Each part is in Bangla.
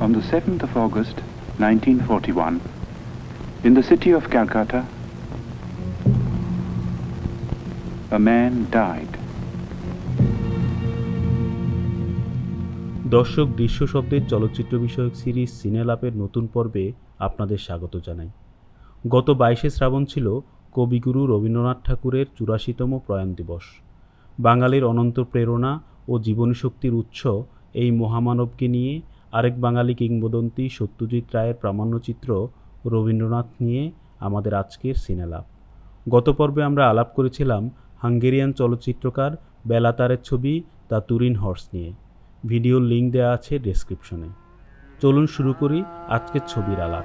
on the 7th of August 1941, in the city of Calcutta, a man died. দর্শক দৃশ্য শব্দের চলচ্চিত্র বিষয়ক সিরিজ সিনেলাপের নতুন পর্বে আপনাদের স্বাগত জানাই গত বাইশে শ্রাবণ ছিল কবিগুরু রবীন্দ্রনাথ ঠাকুরের চুরাশিতম প্রয়াণ দিবস বাঙালির অনন্ত প্রেরণা ও জীবনী শক্তির উৎস এই মহামানবকে নিয়ে আরেক বাঙালি কিংবদন্তি সত্যজিৎ রায়ের প্রামাণ্যচিত্র রবীন্দ্রনাথ নিয়ে আমাদের আজকের সিনেলাপ। গত পর্বে আমরা আলাপ করেছিলাম হাঙ্গেরিয়ান চলচ্চিত্রকার বেলাতারের ছবি দ্য তুরিন হর্স নিয়ে। ভিডিওর লিঙ্ক দেওয়া আছে ডেসক্রিপশনে। চলুন শুরু করি আজকের ছবির আলাপ।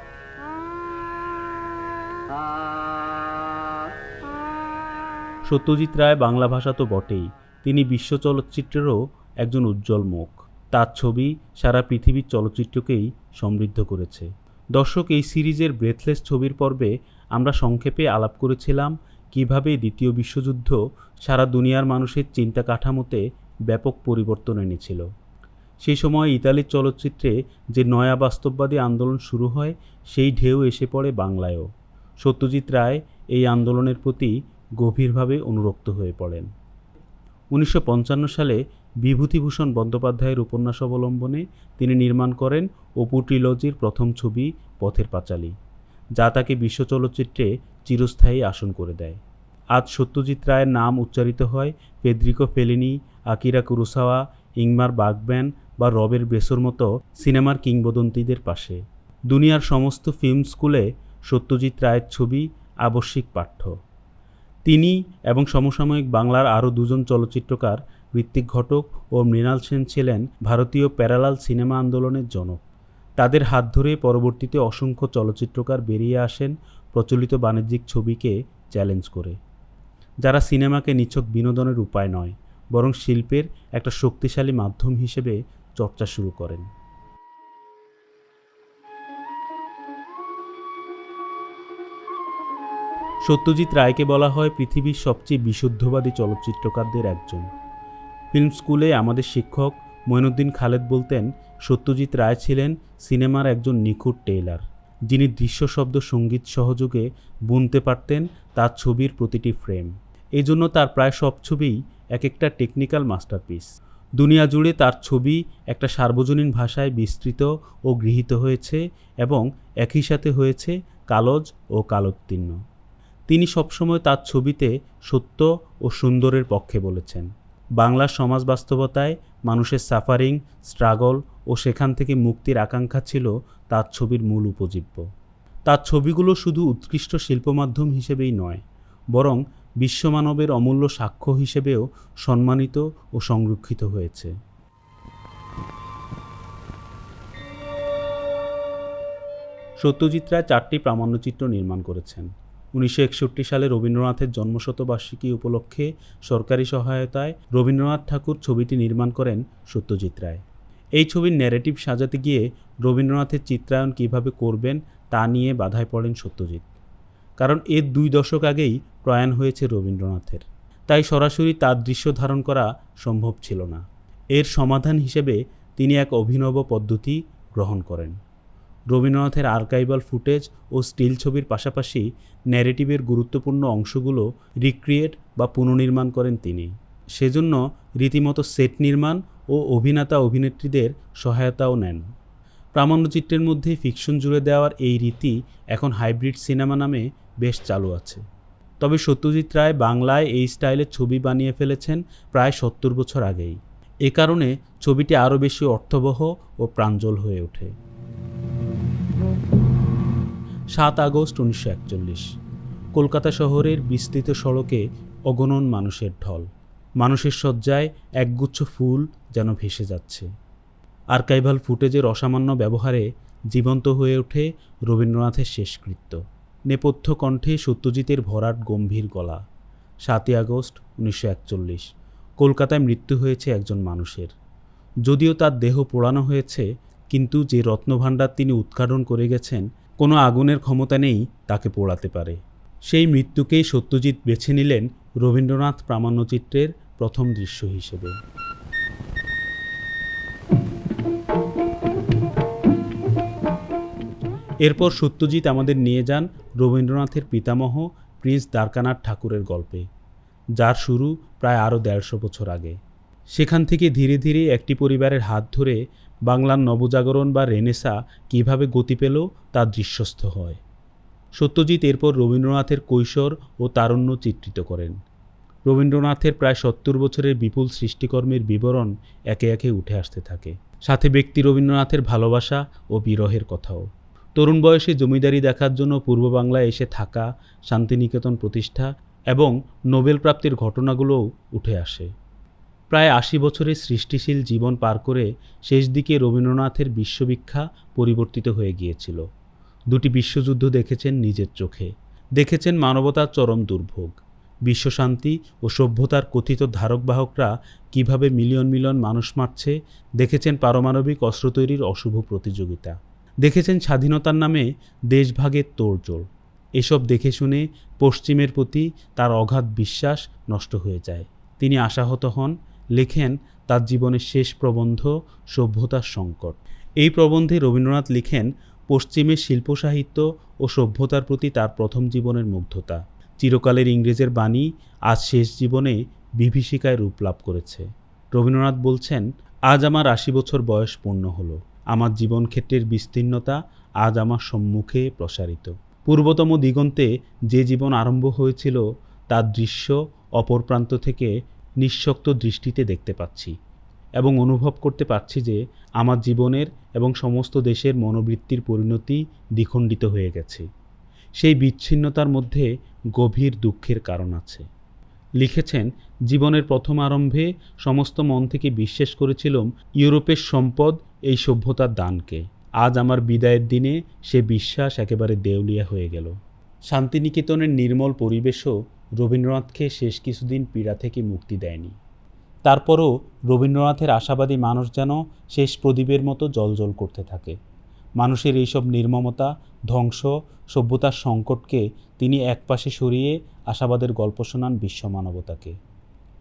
সত্যজিৎ রায় বাংলা ভাষা তো বটেই। তিনি বিশ্ব চলচ্চিত্রেরও একজন উজ্জ্বল মুখ। তার ছবি সারা পৃথিবীর চলচ্চিত্রকেই সমৃদ্ধ করেছে। দর্শক, এই সিরিজের ব্রেথলেস ছবির পর্বে আমরা সংক্ষেপে আলাপ করেছিলাম কীভাবে দ্বিতীয় বিশ্বযুদ্ধ সারা দুনিয়ার মানুষের চিন্তা কাঠামোতে ব্যাপক পরিবর্তন এনেছিল। সেই সময় ইতালির চলচ্চিত্রে যে নয়া বাস্তববাদী আন্দোলন শুরু হয়, সেই ঢেউ এসে পড়ে বাংলায়ও। সত্যজিৎ রায় এই আন্দোলনের প্রতি গভীরভাবে অনুরক্ত হয়ে পড়েন। উনিশশো পঞ্চান্ন সালে বিভূতিভূষণ বন্দ্যোপাধ্যায়ের উপন্যাস অবলম্বনে তিনি নির্মাণ করেন অপু ট্রিলজির প্রথম ছবি, পথের পাঁচালী, যা তাকে বিশ্ব চলচ্চিত্রে চিরস্থায়ী আসন করে দেয়। আজ সত্যজিৎ রায়ের নাম উচ্চারিত হয় পেদ্রিকো ফেলিনি, আকিরা কুরুসাওয়া, ইংমার বাগব্যান বা রবের ব্রেসোর মতো সিনেমার কিংবদন্তিদের পাশে। দুনিয়ার সমস্ত ফিল্ম স্কুলে সত্যজিৎ রায়ের ছবি আবশ্যিক পাঠ্য। তিনি এবং সমসাময়িক বাংলার আরও দুজন চলচ্চিত্রকার ঋত্বিক ঘটক ও মৃণাল সেন ছিলেন ভারতীয় প্যারালাল সিনেমা আন্দোলনের জনক। তাদের হাত ধরে পরবর্তীতে অসংখ্য চলচ্চিত্রকার বেরিয়ে আসেন প্রচলিত বাণিজ্যিক ছবিকে চ্যালেঞ্জ করে। যারা সিনেমাকে নিছক বিনোদনের উপায় নয়, বরং শিল্পের একটা শক্তিশালী মাধ্যম হিসেবে চর্চা শুরু করেন। সত্যজিৎ রায়কে বলা হয় পৃথিবীর সবচেয়ে বিশুদ্ধবাদী চলচ্চিত্রকারদের একজন। ফিল্ম স্কুলে আমাদের শিক্ষক মঈনুদ্দিন খালেদ বলতেন, সত্যজিৎ রায় ছিলেন সিনেমার একজন নিখুঁত টেইলার। যিনি দৃশ্য শব্দ সংগীত সহযোগে বুনতে পারতেন তার ছবির প্রতিটি ফ্রেম। এই জন্য তার প্রায় সব ছবিই এক একটা টেকনিক্যাল মাস্টারপিস। দুনিয়া জুড়ে তার ছবি একটা সার্বজনীন ভাষায় বিস্তৃত ও গৃহীত হয়েছে এবং একই সাথে হয়েছে কালজ ও কালোত্তীর্ণ। তিনি সবসময় তার ছবিতে সত্য ও সুন্দরের পক্ষে বলেছেন। বাংলার সমাজ বাস্তবতায় মানুষের সাফারিং স্ট্রাগল ও সেখান থেকে মুক্তির আকাঙ্ক্ষা ছিল তার ছবির মূল উপজীব্য। তার ছবিগুলো শুধু উৎকৃষ্ট শিল্পমাধ্যম হিসেবেই নয়, বরং বিশ্বমানবের অমূল্য সাক্ষ্য হিসেবেও সম্মানিত ও সংরক্ষিত হয়েছে। সত্যজিৎ রায় চারটি প্রামাণ্যচিত্র নির্মাণ করেছেন। উনিশশো একষট্টি সালে রবীন্দ্রনাথের জন্মশতবার্ষিকী উপলক্ষে সরকারি সহায়তায় রবীন্দ্রনাথ ঠাকুর ছবিটি নির্মাণ করেন সত্যজিৎ রায়। এই ছবির ন্যারেটিভ সাজাতে গিয়ে রবীন্দ্রনাথের চিত্রায়ন কীভাবে করবেন তা নিয়ে বাধায় পড়েন সত্যজিৎ। কারণ এর দুই দশক আগেই প্রয়াণ হয়েছে রবীন্দ্রনাথের। তাই সরাসরি তার দৃশ্য ধারণ করা সম্ভব ছিল না। এর সমাধান হিসেবে তিনি এক অভিনব পদ্ধতি গ্রহণ করেন। রবীন্দ্রনাথের আর্কাইভাল ফুটেজ ও স্টিল ছবির পাশাপাশি ন্যারেটিভের গুরুত্বপূর্ণ অংশগুলো রিক্রিয়েট বা পুনর্নির্মাণ করেন তিনি। সেজন্য রীতিমতো সেট নির্মাণ ও অভিনেতা অভিনেত্রীদের সহায়তাও নেন। প্রামাণ্যচিত্রের মধ্যে ফিকশন জুড়ে দেওয়ার এই রীতি এখন হাইব্রিড সিনেমা নামে বেশ চালু আছে। তবে সত্যজিৎ রায় বাংলায় এই স্টাইলের ছবি বানিয়ে ফেলেছেন প্রায় সত্তর বছর আগেই। এ কারণে ছবিটি আরও বেশি অর্থবহ ও প্রাঞ্জল হয়ে ওঠে। সাত আগস্ট উনিশশো একচল্লিশ। কলকাতা শহরের বিস্তৃত সড়কে অগণন মানুষের ঢল। মানুষের শয্যায় একগুচ্ছ ফুল যেন ভেসে যাচ্ছে। আর্কাইভাল ফুটেজের অসামান্য ব্যবহারে জীবন্ত হয়ে ওঠে রবীন্দ্রনাথের শেষকৃত্য। নেপথ্য কণ্ঠে সত্যজিতের ভরাট গম্ভীর গলা। সাতই আগস্ট উনিশশো একচল্লিশ। কলকাতায় মৃত্যু হয়েছে একজন মানুষের। যদিও তার দেহ পোড়ানো হয়েছে, কিন্তু যে রত্নভাণ্ডার তিনি উৎঘাটন করে গেছেন কোনো আগুনের ক্ষমতা নেই তাকে পোড়াতে পারে। সেই মৃত্যুকেই সত্যজিৎ বেছে নিলেন রবীন্দ্রনাথ প্রামাণ্যচিত্রের প্রথম দৃশ্য হিসেবে। এরপর সত্যজিৎ আমাদের নিয়ে যান রবীন্দ্রনাথের পিতামহ প্রিন্স দ্বারকানাথ ঠাকুরের গল্পে, যার শুরু প্রায় আরও দেড়শো বছর আগে। সেখান থেকে ধীরে ধীরে একটি পরিবারের হাত ধরে বাংলার নবজাগরণ বা রেনেসা কীভাবে গতি পেল তা দৃশ্যস্থ হয়। সত্যজিৎ এরপর রবীন্দ্রনাথের কৈশোর ও তারুণ্য চিত্রিত করেন। রবীন্দ্রনাথের প্রায় সত্তর বছরের বিপুল সৃষ্টিকর্মের বিবরণ একে একে উঠে আসতে থাকে। সাথে ব্যক্তি রবীন্দ্রনাথের ভালোবাসা ও বিরহের কথাও। তরুণ বয়সে জমিদারি দেখার জন্য পূর্ব বাংলায় এসে থাকা শান্তিনিকেতন প্রতিষ্ঠা এবং নোবেল প্রাপ্তির ঘটনাগুলোও উঠে আসে। প্রায় আশি বছরের সৃষ্টিশীল জীবন পার করে শেষ দিকে রবীন্দ্রনাথের বিশ্ববিখ্যা পরিবর্তিত হয়ে গিয়েছিল। দুটি বিশ্বযুদ্ধ দেখেছেন নিজের চোখে। দেখেছেন মানবতার চরম দুর্ভোগ। বিশ্বশান্তি ও সভ্যতার কথিত ধারকবাহকরা কীভাবে মিলিয়ন মিলিয়ন মানুষ মারছে, দেখেছেন পারমাণবিক অস্ত্র তৈরির অশুভ প্রতিযোগিতা। দেখেছেন স্বাধীনতার নামে দেশভাগের তোড়জোড়। এসব দেখে শুনে পশ্চিমের প্রতি তার অগাধ বিশ্বাস নষ্ট হয়ে যায়। তিনি আশাহত হন লেখেন তার জীবনের শেষ প্রবন্ধ সভ্যতার সংকট। এই প্রবন্ধে রবীন্দ্রনাথ লিখেন, পশ্চিমের শিল্প সাহিত্য ও সভ্যতার প্রতি তার প্রথম জীবনের মুগ্ধতা। চিরকালের ইংরেজের বাণী আজ শেষ জীবনে বিভীষিকায় রূপ লাভ করেছে। রবীন্দ্রনাথ বলছেন, আজ আমার আশি বছর বয়স পূর্ণ হলো। আমার জীবনক্ষেত্রের বিস্তীর্ণতা আজ আমার সম্মুখে প্রসারিত। পূর্বতম দিগন্তে যে জীবন আরম্ভ হয়েছিল, তার দৃশ্য অপর প্রান্ত থেকে নিঃশক্ত দৃষ্টিতে দেখতে পাচ্ছি এবং অনুভব করতে পারছি যে আমার জীবনের এবং সমস্ত দেশের মনোবৃত্তির পরিণতি দ্বিখণ্ডিত হয়ে গেছে। সেই বিচ্ছিন্নতার মধ্যে গভীর দুঃখের কারণ আছে। লিখেছেন, জীবনের প্রথম আরম্ভে সমস্ত মন থেকে বিশ্বাস করেছিলাম, ইউরোপের সম্পদ এই সভ্যতার দানকে। আজ আমার বিদায়ের দিনে সে বিশ্বাস একেবারে দেউলিয়া হয়ে গেল। শান্তিনিকেতনের নির্মল পরিবেশও রবীন্দ্রনাথকে শেষ কিছুদিন পীড়া থেকে মুক্তি দেয়নি। তারপরও রবীন্দ্রনাথের আশাবাদী মানুষ যেন শেষ প্রদীপের মতো জলজল করতে থাকে। মানুষের এইসব নির্মমতা, ধ্বংস, সভ্যতার সংকটকে তিনি একপাশে সরিয়ে আশাবাদের গল্প শোনান বিশ্ব মানবতাকে।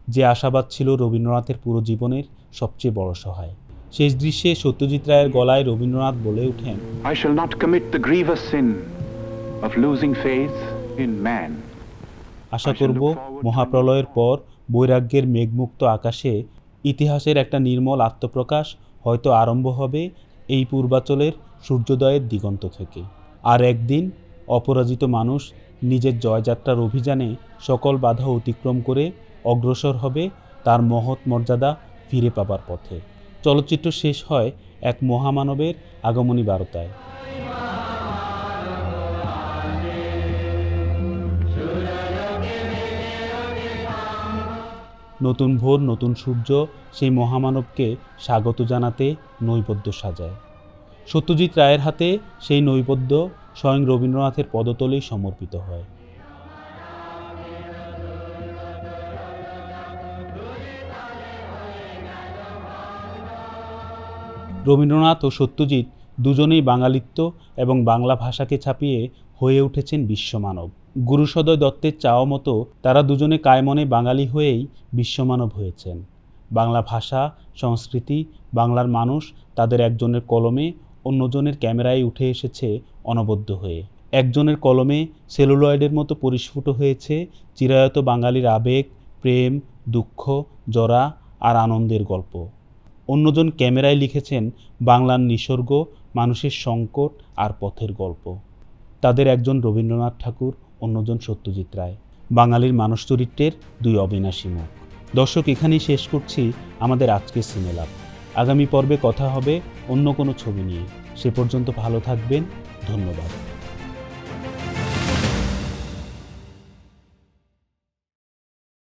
যে আশাবাদ ছিল রবীন্দ্রনাথের পুরো জীবনের সবচেয়ে বড় সহায়। শেষ দৃশ্যে সত্যজিৎ রায়ের গলায় রবীন্দ্রনাথ বলে ওঠেন, I shall not commit the grievous sin of losing faith in man. আশা করব মহাপ্রলয়ের পর বৈরাগ্যের মেঘমুক্ত আকাশে ইতিহাসের একটা নির্মল আত্মপ্রকাশ হয়তো আরম্ভ হবে এই পূর্বাচলের সূর্যোদয়ের দিগন্ত থেকে। আর একদিন অপরাজিত মানুষ নিজের জয়যাত্রার অভিযানে সকল বাধা অতিক্রম করে অগ্রসর হবে তার মহৎ মর্যাদা ফিরে পাবার পথে। চলচ্চিত্র শেষ হয় এক মহামানবের আগমনী বারতায়। নতুন ভোর, নতুন সূর্য সেই মহামানবকে স্বাগত জানাতে নৈবদ্য সাজায়। সত্যজিৎ রায়ের হাতে সেই নৈবদ্য স্বয়ং রবীন্দ্রনাথের পদতলেই সমর্পিত হয়। রবীন্দ্রনাথ ও সত্যজিৎ দুজনেই বাঙালিত্ব এবং বাংলা ভাষাকে ছাপিয়ে হয়ে উঠেছেন বিশ্বমানব। গুরুসদয় দত্তের চাওয়া মতো তারা দুজনে কায়মনে বাঙালি হয়েই বিশ্বমানব হয়েছেন। বাংলা ভাষা, সংস্কৃতি, বাংলার মানুষ তাদের একজনের কলমে, অন্যজনের ক্যামেরায় উঠে এসেছে অনবদ্য হয়ে। একজনের কলমে সেলুলয়েডের মতো পরিস্ফুট হয়েছে চিরায়ত বাঙালির আবেগ, প্রেম, দুঃখ, জরা আর আনন্দের গল্প। অন্যজন ক্যামেরায় লিখেছেন বাংলার নিসর্গ, মানুষের সংকট আর পথের গল্প। তাদের একজন রবীন্দ্রনাথ ঠাকুর অন্যজন সত্যজিৎ রায়। বাঙালির মানুষ চরিত্রের দুই অবিনাশী মুখ। দর্শক, এখানেই শেষ করছি আমাদের আজকের সিনেলাভ। আগামী পর্বে কথা হবে অন্য কোনো ছবি নিয়ে। সে পর্যন্ত ভালো থাকবেন। ধন্যবাদ।